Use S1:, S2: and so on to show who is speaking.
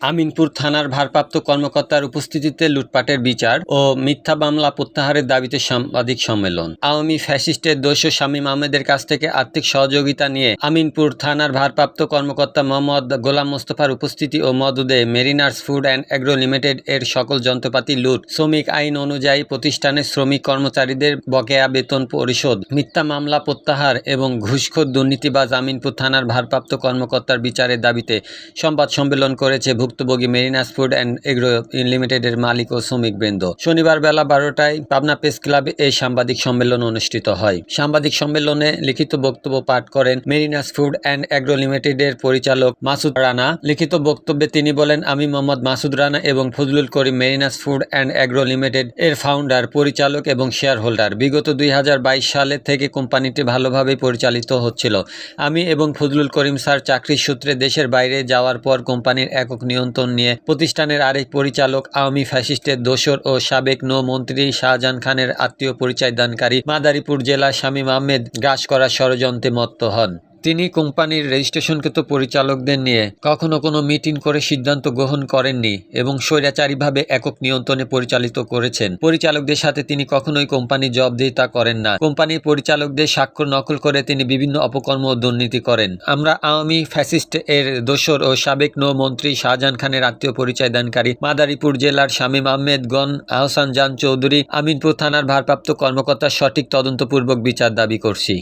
S1: আমিনপুর থানার ভারপ্রাপ্ত কর্মকর্তার উপস্থিতিতে লুটপাটের বিচার ও মিথ্যা মামলা প্রত্যাহারের দাবিতে সাংবাদিক সম্মেলন। আওয়ামী ফ্যাসিস্টের দোষ শামীম আহমেদের কাছ থেকে আর্থিক সহযোগিতা নিয়ে আমিনপুর থানার ভারপ্রাপ্ত কর্মকর্তা মোহাম্মদ গোলাম মোস্তফার উপস্থিতি ও মদুদে Mariners food and agro limited এর সকল যন্ত্রপাতি লুট। শ্রমিক আইন অনুযায়ী প্রতিষ্ঠানের শ্রমিক কর্মচারীদের বকেয়া বেতন পরিশোধ, মিথ্যা মামলা প্রত্যাহার এবং ঘুষখোর দুর্নীতিবাজ আমিনপুর থানার ভারপ্রাপ্ত কর্মকর্তার বিচারের দাবিতে সংবাদ সম্মেলন করেছে ভুক্তভোগী মেরিনাস ফুড অ্যান্ড এগ্রো লিমিটেডের মালিক ও শ্রমিক বৃন্দ। শনিবার বেলা বারোটায় পাবনা প্রেস ক্লাবে এই সাংবাদিক সম্মেলন অনুষ্ঠিত হয়। সাংবাদিক সম্মেলনে লিখিত বক্তব্য পাঠ করেন মেরিনাস ফুড অ্যান্ড অ্যাগ্রো লিমিটেডের পরিচালক মাসুদ রানা। লিখিত বক্তব্যে তিনি বলেন, আমি মোহাম্মদ মাসুদ রানা এবং Fazlul Karim Mariners food and agro limited এর ফাউন্ডার পরিচালক এবং শেয়ার হোল্ডার বিগত দুই সালে থেকে কোম্পানিটি ভালোভাবে পরিচালিত হচ্ছিল। আমি এবং ফজলুল করিম স্যার চাকরির সূত্রে দেশের বাইরে যাওয়ার পর কোম্পানির একক নিয়ন্ত্রণ নিয়ে প্রতিষ্ঠানের আরেক পরিচালক, আওয়ামী ফ্যাসিস্টের দোসর ও সাবেক নৌ মন্ত্রী শাহজাহান খানের আত্মীয় পরিচয় দানকারী মাদারীপুর জেলা শামীম আহমেদ গ্রাস করার ষড়যন্ত্রে মত্ত হন। তিনি কোম্পানির রেজিস্ট্রেশনকৃত পরিচালকদের নিয়ে কখনো কোনো মিটিং করে সিদ্ধান্ত গ্রহণ করেননি এবং স্বৈরাচারীভাবে একক নিয়ন্ত্রণে পরিচালিত করেছেন। পরিচালকদের সাথে তিনি কখনোই কোম্পানির জবাবদিহিতা করেন না। কোম্পানির পরিচালকদের স্বাক্ষর নকল করে তিনি বিভিন্ন অপকর্ম ও দুর্নীতি করেন। আমরা আওয়ামী ফ্যাসিস্ট এর দোসর ও সাবেক নৌ মন্ত্রী শাহজাহান খানের আত্মীয় পরিচয় দানকারী মাদারীপুর জেলার শামীম আহমেদ গন আহসান জান চৌধুরী আমিনপুর থানার ভারপ্রাপ্ত কর্মকর্তার সঠিক তদন্তপূর্বক বিচার দাবি করছি।